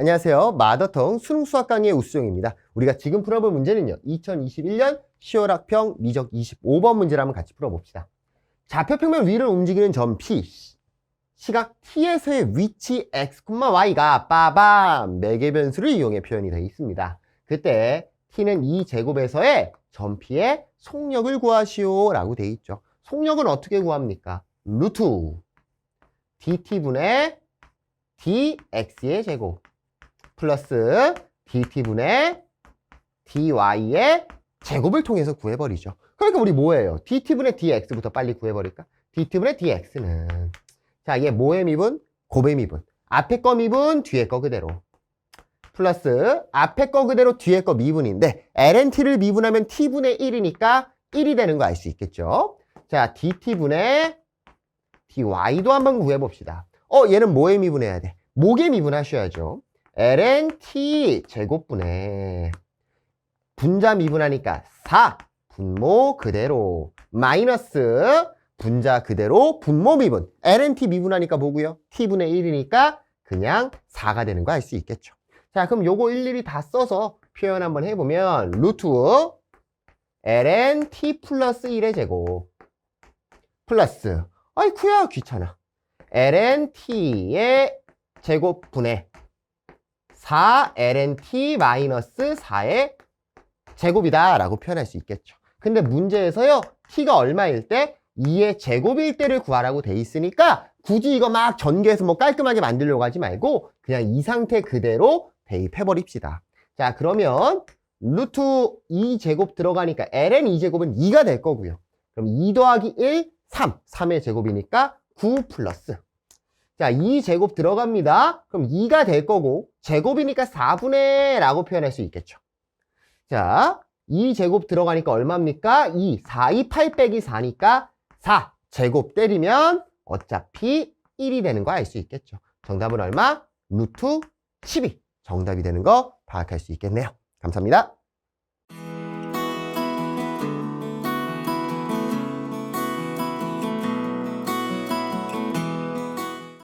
안녕하세요. 마더텅 수능 수학 강의의 우수정입니다. 우리가 지금 풀어볼 문제는요. 2021년 10월 학평 미적 25번 문제를 한번 같이 풀어봅시다. 좌표 평면 위를 움직이는 점 P 시각 T에서의 위치 X, Y가 빠밤 매개 변수를 이용해 표현이 되어 있습니다. 그때 T는 2제곱에서의 점 P의 속력을 구하시오 라고 되어 있죠. 속력은 어떻게 구합니까? 루트 dt분의 dx의 제곱 플러스 dt분의 dy의 제곱을 통해서 구해버리죠. 그러니까 우리 뭐예요? dt분의 dx부터 빨리 구해버릴까? dt분의 dx는 자, 얘 뭐의 미분? 곱의 미분. 앞에 거 미분, 뒤에 거 그대로. 플러스 앞에 거 그대로 뒤에 거 미분인데 lnt를 미분하면 t분의 1이니까 1이 되는 거 알 수 있겠죠? 자, dt분의 dy도 한번 구해봅시다. 어, 얘는 뭐에 미분해야 돼? 목에 미분하셔야죠. Ln t 제곱분의 분자 미분하니까 4 분모 그대로 마이너스 분자 그대로 분모 미분 ln t 미분하니까 뭐고요? t분의 1이니까 그냥 4가 되는 거 알 수 있겠죠. 자, 그럼 요거 일일이 다 써서 표현 한번 해보면 루트 ln t 플러스 1의 제곱 플러스 아이쿠야 귀찮아 ln t의 제곱분의 4 ln t 마이너스 4의 제곱이다 라고 표현할 수 있겠죠. 근데 문제에서요 t가 얼마일 때 2의 제곱일 때를 구하라고 돼 있으니까 굳이 이거 막 전개해서 뭐 깔끔하게 만들려고 하지 말고 그냥 이 상태 그대로 대입해 버립시다. 자 그러면 루트 2제곱 들어가니까 ln 2제곱은 2가 될 거고요. 그럼 2 더하기 1 3 3의 제곱이니까 9 플러스 자, 2제곱 들어갑니다. 그럼 2가 될 거고 제곱이니까 4분의 라고 표현할 수 있겠죠. 자, 2제곱 들어가니까 얼마입니까? 2, 4, 2, 8 빼기 4니까 4 제곱 때리면 어차피 1이 되는 거 알 수 있겠죠. 정답은 얼마? 루트 12 정답이 되는 거 파악할 수 있겠네요. 감사합니다.